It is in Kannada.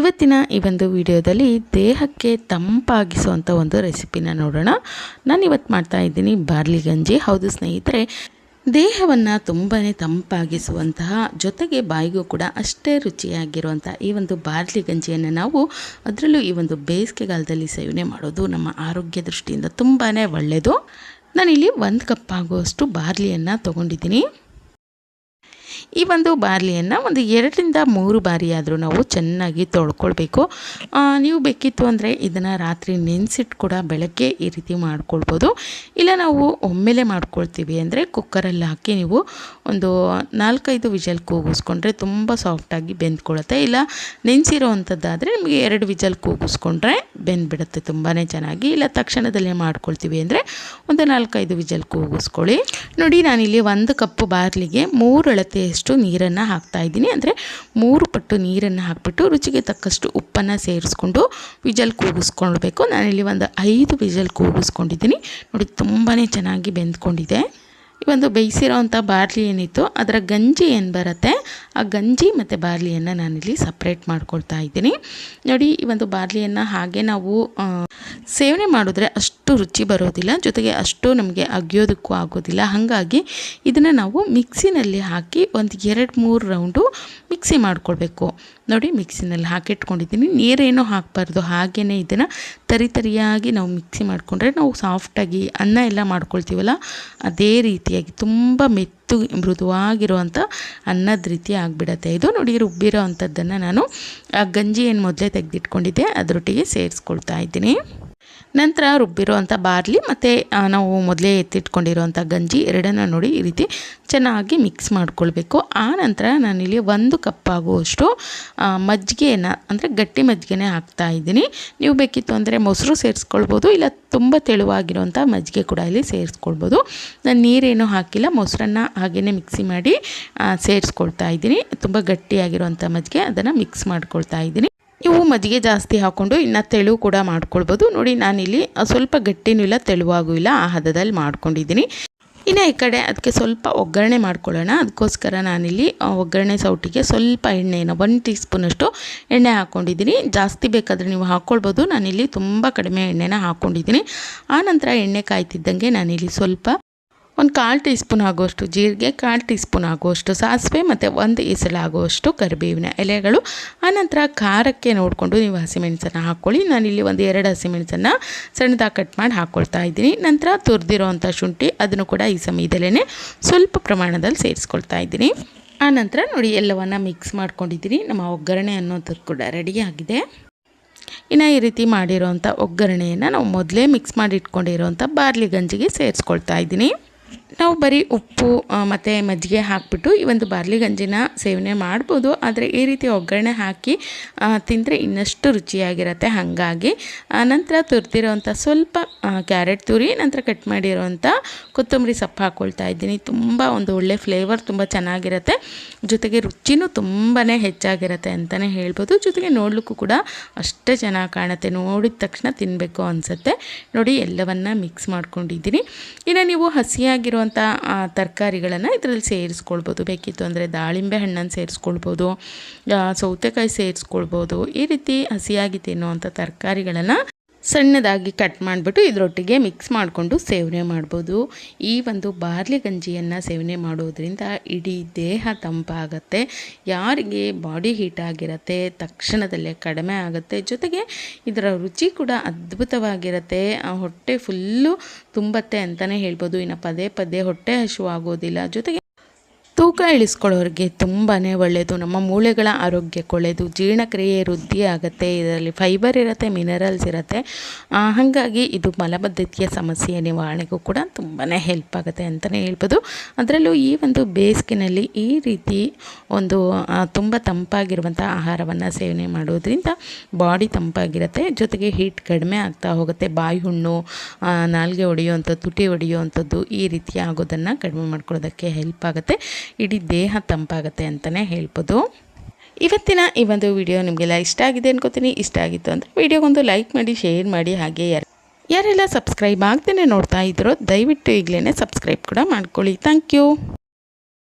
ಇವತ್ತಿನ ಈ ಒಂದು ವಿಡಿಯೋದಲ್ಲಿ ದೇಹಕ್ಕೆ ತಂಪಾಗಿಸುವಂಥ ಒಂದು ರೆಸಿಪಿನ ನೋಡೋಣ. ನಾನು ಇವತ್ತು ಮಾಡ್ತಾ ಇದ್ದೀನಿ ಬಾರ್ಲಿ ಗಂಜಿ. ಹೌದು ಸ್ನೇಹಿತರೆ, ದೇಹವನ್ನು ತುಂಬಾ ತಂಪಾಗಿಸುವಂತಹ, ಜೊತೆಗೆ ಬಾಯಿಗೂ ಕೂಡ ಅಷ್ಟೇ ರುಚಿಯಾಗಿರುವಂಥ ಈ ಒಂದು ಬಾರ್ಲಿ ಗಂಜಿಯನ್ನು ನಾವು ಅದರಲ್ಲೂ ಈ ಒಂದು ಬೇಸಿಗೆಗಾಲದಲ್ಲಿ ಸೇವನೆ ಮಾಡೋದು ನಮ್ಮ ಆರೋಗ್ಯ ದೃಷ್ಟಿಯಿಂದ ತುಂಬಾ ಒಳ್ಳೆಯದು ನಾನಿಲ್ಲಿ ಒಂದು ಕಪ್ ಆಗುವಷ್ಟು ಬಾರ್ಲಿಯನ್ನು ತೊಗೊಂಡಿದ್ದೀನಿ. ಈ ಒಂದು ಬಾರ್ಲಿಯನ್ನು ಒಂದು ಎರಡರಿಂದ ಮೂರು ಬಾರಿ ಆದರೂ ನಾವು ಚೆನ್ನಾಗಿ ತೊಳ್ಕೊಳ್ಬೇಕು. ನೀವು ಬೇಕಿತ್ತು ಅಂದರೆ ಇದನ್ನು ರಾತ್ರಿ ನೆನೆಸಿಟ್ಟು ಕೂಡ ಬೆಳಗ್ಗೆ ಈ ರೀತಿ ಮಾಡ್ಕೊಳ್ಬೋದು. ಇಲ್ಲ ನಾವು ಒಮ್ಮೆಲೆ ಮಾಡ್ಕೊಳ್ತೀವಿ ಅಂದರೆ ಕುಕ್ಕರಲ್ಲಿ ಹಾಕಿ ನೀವು ಒಂದು ನಾಲ್ಕೈದು ವಿಜಲ್ ಕೂಗಿಸ್ಕೊಂಡ್ರೆ ತುಂಬ ಸಾಫ್ಟಾಗಿ ಬೆಂದ್ಕೊಳ್ಳುತ್ತೆ ಇಲ್ಲ ನೆನೆಸಿರೋ ಅಂಥದ್ದಾದರೆ ನಿಮಗೆ ಎರಡು ವಿಜಲ್ ಕೂಗಿಸ್ಕೊಂಡ್ರೆ ಬೆಂದ್ಬಿಡುತ್ತೆ ತುಂಬಾ ಚೆನ್ನಾಗಿ. ಇಲ್ಲ, ತಕ್ಷಣದಲ್ಲೇ ಮಾಡ್ಕೊಳ್ತೀವಿ ಅಂದರೆ ಒಂದು ನಾಲ್ಕೈದು ವಿಜಲ್ ಕೂಗಿಸ್ಕೊಳ್ಳಿ. ನೋಡಿ, ನಾನಿಲ್ಲಿ ಒಂದು ಕಪ್ಪು ಬಾರ್ಲಿಗೆ ಮೂರು ಅಳತೆಯಷ್ಟು ನೀರನ್ನು ಹಾಕ್ತಾ ಇದ್ದೀನಿ. ಅಂದರೆ ಮೂರು ಪಟ್ಟು ನೀರನ್ನು ಹಾಕಿಬಿಟ್ಟು ರುಚಿಗೆ ತಕ್ಕಷ್ಟು ಉಪ್ಪನ್ನು ಸೇರಿಸ್ಕೊಂಡು ವಿಜಲ್ ಕೂಗಿಸ್ಕೊಳ್ಬೇಕು. ನಾನಿಲ್ಲಿ ಒಂದು ಐದು ವಿಜಲ್ ಕೂಗಿಸ್ಕೊಂಡಿದ್ದೀನಿ. ನೋಡಿ ತುಂಬಾ ಚೆನ್ನಾಗಿ ಬೆಂದ್ಕೊಂಡಿದೆ. ಈ ಒಂದು ಬೇಯಿಸಿರೋವಂಥ ಬಾರ್ಲಿ ಏನಿತ್ತು ಅದರ ಗಂಜಿ ಏನು ಬರುತ್ತೆ, ಆ ಗಂಜಿ ಮತ್ತು ಬಾರ್ಲಿಯನ್ನು ನಾನಿಲ್ಲಿ ಸಪ್ರೇಟ್ ಮಾಡ್ಕೊಳ್ತಾ ಇದ್ದೀನಿ. ನೋಡಿ ಈ ಒಂದು ಬಾರ್ಲಿಯನ್ನು ಹಾಗೆ ನಾವು ಸೇವನೆ ಮಾಡಿದ್ರೆ ಅಷ್ಟು ರುಚಿ ಬರೋದಿಲ್ಲ, ಜೊತೆಗೆ ಅಷ್ಟು ನಮಗೆ ಅಗಿಯೋದಕ್ಕೂ ಆಗೋದಿಲ್ಲ. ಹಾಗಾಗಿ ಇದನ್ನು ನಾವು ಮಿಕ್ಸಿನಲ್ಲಿ ಹಾಕಿ ಒಂದು ಎರಡು ಮೂರು ರೌಂಡು ಮಿಕ್ಸಿ ಮಾಡ್ಕೊಳ್ಬೇಕು. ನೋಡಿ, ಮಿಕ್ಸಿನಲ್ಲಿ ಹಾಕಿಟ್ಕೊಂಡಿದ್ದೀನಿ. ನೀರೇನೂ ಹಾಕಬಾರ್ದು. ಹಾಗೆಯೇ ಇದನ್ನು ತರಿ ತರಿಯಾಗಿ ನಾವು ಮಿಕ್ಸಿ ಮಾಡಿಕೊಂಡ್ರೆ ನಾವು ಸಾಫ್ಟಾಗಿ ಅನ್ನ ಎಲ್ಲ ಮಾಡ್ಕೊಳ್ತೀವಲ್ಲ, ಅದೇ ರೀತಿಯಾಗಿ ತುಂಬ ಮೆತ್ತು ಮೃದುವಾಗಿರುವಂಥ ಅನ್ನದ ರೀತಿ ಆಗಿಬಿಡತ್ತೆ. ಇದು ನೋಡಿ ರುಬ್ಬಿರೋ ಅಂಥದ್ದನ್ನು ನಾನು ಆ ಗಂಜಿ ಏನು ಮೊದಲೇ ತೆಗೆದಿಟ್ಕೊಂಡಿದ್ದೆ. ಅದರೊಟ್ಟಿಗೆ ಸೇರಿಸ್ಕೊಳ್ತಾ ಇದ್ದೀನಿ. ನಂತರ ರುಬ್ಬಿರುವಂಥ ಬಾರ್ಲಿ ಮತ್ತು ನಾವು ಮೊದಲೇ ಎತ್ತಿಟ್ಕೊಂಡಿರುವಂಥ ಗಂಜಿ ಎರಡನ್ನು ನೋಡಿ ಈ ರೀತಿ ಚೆನ್ನಾಗಿ ಮಿಕ್ಸ್ ಮಾಡ್ಕೊಳ್ಬೇಕು. ಆ ನಂತರ ನಾನಿಲ್ಲಿ ಒಂದು ಕಪ್ ಆಗುವಷ್ಟು ಮಜ್ಜಿಗೆಯನ್ನು, ಅಂದರೆ ಗಟ್ಟಿ ಮಜ್ಜಿಗೆನೇ ಹಾಕ್ತಾ ಇದ್ದೀನಿ. ನೀವು ಬೇಕಿತ್ತು ಅಂದರೆ ಮೊಸರು ಸೇರಿಸ್ಕೊಳ್ಬೋದು, ಇಲ್ಲ ತುಂಬ ತೆಳುವಾಗಿರುವಂಥ ಮಜ್ಜಿಗೆ ಕೂಡ ಇಲ್ಲಿ ಸೇರಿಸ್ಕೊಳ್ಬೋದು. ನಾನು ನೀರೇನು ಹಾಕಿಲ್ಲ, ಮೊಸರನ್ನು ಹಾಗೆಯೇ ಮಿಕ್ಸಿ ಮಾಡಿ ಸೇರಿಸ್ಕೊಳ್ತಾ ಇದ್ದೀನಿ. ತುಂಬ ಗಟ್ಟಿಯಾಗಿರುವಂಥ ಮಜ್ಜಿಗೆ ಅದನ್ನು ಮಿಕ್ಸ್ ಮಾಡ್ಕೊಳ್ತಾ ಇದ್ದೀನಿ. ನೀವು ಮಜ್ಜಿಗೆ ಜಾಸ್ತಿ ಹಾಕ್ಕೊಂಡು ಇನ್ನು ತೆಳು ಕೂಡ ಮಾಡ್ಕೊಳ್ಬೋದು. ನೋಡಿ, ನಾನಿಲ್ಲಿ ಸ್ವಲ್ಪ ಗಟ್ಟಿನೂ ಇಲ್ಲ, ತೆಳುವಾಗೂ ಇಲ್ಲ, ಆ ಹದದಲ್ಲಿ ಮಾಡ್ಕೊಂಡಿದ್ದೀನಿ. ಇನ್ನು ಈ ಕಡೆ ಅದಕ್ಕೆ ಸ್ವಲ್ಪ ಒಗ್ಗರಣೆ ಮಾಡ್ಕೊಳ್ಳೋಣ. ಅದಕ್ಕೋಸ್ಕರ ನಾನಿಲ್ಲಿ ಒಗ್ಗರಣೆ ಸೌಟಿಗೆ ಸ್ವಲ್ಪ ಎಣ್ಣೆನ ಒನ್ ಟೀ ಸ್ಪೂನಷ್ಟು ಎಣ್ಣೆ ಹಾಕ್ಕೊಂಡಿದ್ದೀನಿ ಜಾಸ್ತಿ ಬೇಕಾದರೆ ನೀವು ಹಾಕ್ಕೊಳ್ಬೋದು ನಾನಿಲ್ಲಿ ತುಂಬ ಕಡಿಮೆ ಎಣ್ಣೆನ ಹಾಕ್ಕೊಂಡಿದ್ದೀನಿ ಆನಂತರ ಎಣ್ಣೆ ಕಾಯ್ತಿದ್ದಂಗೆ ನಾನಿಲ್ಲಿ ಸ್ವಲ್ಪ ಒಂದು ಕಾಲು ಟೀ ಸ್ಪೂನ್ ಆಗುವಷ್ಟು ಜೀರಿಗೆ, ಕಾಲು ಟೀ ಸ್ಪೂನ್ ಆಗುವಷ್ಟು ಸಾಸಿವೆ ಮತ್ತು ಒಂದು ಆಗುವಷ್ಟು ಕರಿಬೇವಿನ ಎಲೆಗಳು. ಆನಂತರ ಖಾರಕ್ಕೆ ನೋಡಿಕೊಂಡು ನೀವು ಹಸಿಮೆಣಸನ್ನು ಹಾಕ್ಕೊಳ್ಳಿ. ನಾನಿಲ್ಲಿ ಒಂದು ಎರಡು ಹಸಿಮೆಣಸನ್ನು ಸಣ್ಣದಾಗಿ ಕಟ್ ಮಾಡಿ ಹಾಕ್ಕೊಳ್ತಾ ಇದ್ದೀನಿ. ನಂತರ ತುರಿದಿರೋವಂಥ ಶುಂಠಿ, ಅದನ್ನು ಕೂಡ ಈ ಸಮಯದಲ್ಲೇ ಸ್ವಲ್ಪ ಪ್ರಮಾಣದಲ್ಲಿ ಸೇರಿಸ್ಕೊಳ್ತಾ ಇದ್ದೀನಿ. ಆನಂತರ ನೋಡಿ ಎಲ್ಲವನ್ನು ಮಿಕ್ಸ್ ಮಾಡ್ಕೊಂಡಿದ್ದೀನಿ. ನಮ್ಮ ಒಗ್ಗರಣೆ ಅನ್ನೋದು ಕೂಡ ರೆಡಿಯಾಗಿದೆ ಇನ್ನು ಈ ರೀತಿ ಮಾಡಿರೋವಂಥ ಒಗ್ಗರಣೆಯನ್ನು ನಾವು ಮೊದಲೇ ಮಿಕ್ಸ್ ಮಾಡಿ ಇಟ್ಕೊಂಡಿರೋವಂಥ ಬಾರ್ಲಿ ಗಂಜಿಗೆ ಸೇರಿಸ್ಕೊಳ್ತಾ ಇದ್ದೀನಿ. ನಾವು ಬರೀ ಉಪ್ಪು ಮತ್ತು ಮಜ್ಜಿಗೆ ಹಾಕಿಬಿಟ್ಟು ಈ ಒಂದು ಬಾರ್ಲಿ ಗಂಜಿನ ಸೇವನೆ ಮಾಡ್ಬೋದು. ಆದರೆ ಈ ರೀತಿ ಒಗ್ಗರಣೆ ಹಾಕಿ ತಿಂದರೆ ಇನ್ನಷ್ಟು ರುಚಿಯಾಗಿರುತ್ತೆ. ಹಾಗಾಗಿ ನಂತರ ತುರ್ತಿರೋವಂಥ ಸ್ವಲ್ಪ ಕ್ಯಾರೆಟ್ ತುರಿ, ನಂತರ ಕಟ್ ಮಾಡಿರೋವಂಥ ಕೊತ್ತಂಬರಿ ಸೊಪ್ಪು ಹಾಕ್ಕೊಳ್ತಾ ಇದ್ದೀನಿ. ತುಂಬ ಒಂದು ಒಳ್ಳೆ ಫ್ಲೇವರ್ ತುಂಬ ಚೆನ್ನಾಗಿರುತ್ತೆ. ಜೊತೆಗೆ ರುಚಿನೂ ತುಂಬಾ ಹೆಚ್ಚಾಗಿರುತ್ತೆ ಅಂತಲೇ ಹೇಳ್ಬೋದು. ಜೊತೆಗೆ ನೋಡಲಿಕ್ಕೂ ಕೂಡ ಅಷ್ಟೇ ಚೆನ್ನಾಗಿ ಕಾಣುತ್ತೆ. ನೋಡಿದ ತಕ್ಷಣ ತಿನ್ನಬೇಕು ಅನಿಸುತ್ತೆ. ನೋಡಿ, ಎಲ್ಲವನ್ನು ಮಿಕ್ಸ್ ಮಾಡ್ಕೊಂಡಿದ್ದೀನಿ. ಇನ್ನು ನೀವು ಹಸಿಯಾಗಿರೋ ಇರುವಂಥ ತರಕಾರಿಗಳನ್ನು ಇದರಲ್ಲಿ ಸೇರಿಸ್ಕೊಳ್ಬೋದು. ಬೇಕಿತ್ತು ಅಂದರೆ ದಾಳಿಂಬೆ ಹಣ್ಣನ್ನು ಸೇರಿಸ್ಕೊಳ್ಬೋದು ಸೌತೆಕಾಯಿ ಸೇರಿಸ್ಕೊಳ್ಬೋದು. ಈ ರೀತಿ ಹಸಿಯಾಗಿ ತಿನ್ನುವಂಥ ತರಕಾರಿಗಳನ್ನು ಸಣ್ಣದಾಗಿ ಕಟ್ ಮಾಡಿಬಿಟ್ಟು ಇದರೊಟ್ಟಿಗೆ ಮಿಕ್ಸ್ ಮಾಡಿಕೊಂಡು ಸೇವನೆ ಮಾಡ್ಬೋದು. ಈ ಒಂದು ಬಾರ್ಲಿ ಗಂಜಿಯನ್ನು ಸೇವನೆ ಮಾಡೋದ್ರಿಂದ ಇಡೀ ದೇಹ ತಂಪಾಗುತ್ತೆ. ಯಾರಿಗೆ ಬಾಡಿ ಹೀಟ್ ಆಗಿರುತ್ತೆ, ತಕ್ಷಣದಲ್ಲೇ ಕಡಿಮೆ ಆಗುತ್ತೆ, ಜೊತೆಗೆ ಇದರ ರುಚಿ ಕೂಡ ಅದ್ಭುತವಾಗಿರುತ್ತೆ. ಹೊಟ್ಟೆ ಫುಲ್ಲು ತುಂಬತ್ತೆ ಅಂತಲೇ ಹೇಳ್ಬೋದು. ಇನ್ನು ಪದೇ ಪದೇ ಹೊಟ್ಟೆ ಹಸಿವಾಗೋದಿಲ್ಲ ಜೊತೆಗೆ ತೂಕ ಇಳಿಸ್ಕೊಳ್ಳೋರಿಗೆ ತುಂಬಾ ಒಳ್ಳೆಯದು ನಮ್ಮ ಮೂಳೆಗಳ ಆರೋಗ್ಯಕ್ಕೆ ಒಳ್ಳೆಯದು ಜೀರ್ಣಕ್ರಿಯೆ, ವೃದ್ಧಿ ಆಗುತ್ತೆ. ಇದರಲ್ಲಿ ಫೈಬರ್ ಇರುತ್ತೆ ಮಿನರಲ್ಸ್ ಇರುತ್ತೆ. ಹಾಗಾಗಿ ಇದು ಮಲಬದ್ಧತೆಯ ಸಮಸ್ಯೆಯ ನಿವಾರಣೆಗೂ ಕೂಡ ತುಂಬಾ ಹೆಲ್ಪ್ ಆಗುತ್ತೆ ಅಂತಲೇ ಹೇಳ್ಬೋದು. ಅದರಲ್ಲೂ ಈ ಒಂದು ಬೇಸಿಗೆನಲ್ಲಿ ಈ ರೀತಿ ಒಂದು ತುಂಬ ತಂಪಾಗಿರುವಂಥ ಆಹಾರವನ್ನು ಸೇವನೆ ಮಾಡೋದ್ರಿಂದ ಬಾಡಿ ತಂಪಾಗಿರುತ್ತೆ. ಜೊತೆಗೆ ಹೀಟ್ ಕಡಿಮೆ ಆಗ್ತಾ ಹೋಗುತ್ತೆ. ಬಾಯಿ ಹುಣ್ಣು ನಾಲ್ಗೆ ಹೊಡೆಯುವಂಥದ್ದು ತುಟಿ ಹೊಡೆಯುವಂಥದ್ದು ಈ ರೀತಿ ಆಗೋದನ್ನು ಕಡಿಮೆ ಮಾಡ್ಕೊಳ್ಳೋದಕ್ಕೆ ಹೆಲ್ಪ್ ಆಗುತ್ತೆ. ಇಡೀ ದೇಹ ತಂಪಾಗುತ್ತೆ ಅಂತಲೇ ಹೇಳ್ಬೋದು. ಇವತ್ತಿನ ಈ ಒಂದು ವಿಡಿಯೋ ನಿಮಗೆಲ್ಲ ಇಷ್ಟ ಆಗಿದೆ ಅನ್ಕೋತೀನಿ. ಇಷ್ಟ ಆಗಿತ್ತು ಅಂದರೆ ವಿಡಿಯೋಗೊಂದು ಲೈಕ್ ಮಾಡಿ, ಶೇರ್ ಮಾಡಿ, ಹಾಗೆ ಯಾರು ಯಾರೆಲ್ಲ ಸಬ್ಸ್ಕ್ರೈಬ್ ಆಗ್ದೇ ನೋಡ್ತಾ ಇದ್ರೋ ದಯವಿಟ್ಟು ಈಗಲೇ ಸಬ್ಸ್ಕ್ರೈಬ್ ಕೂಡ ಮಾಡ್ಕೊಳ್ಳಿ. Thank you.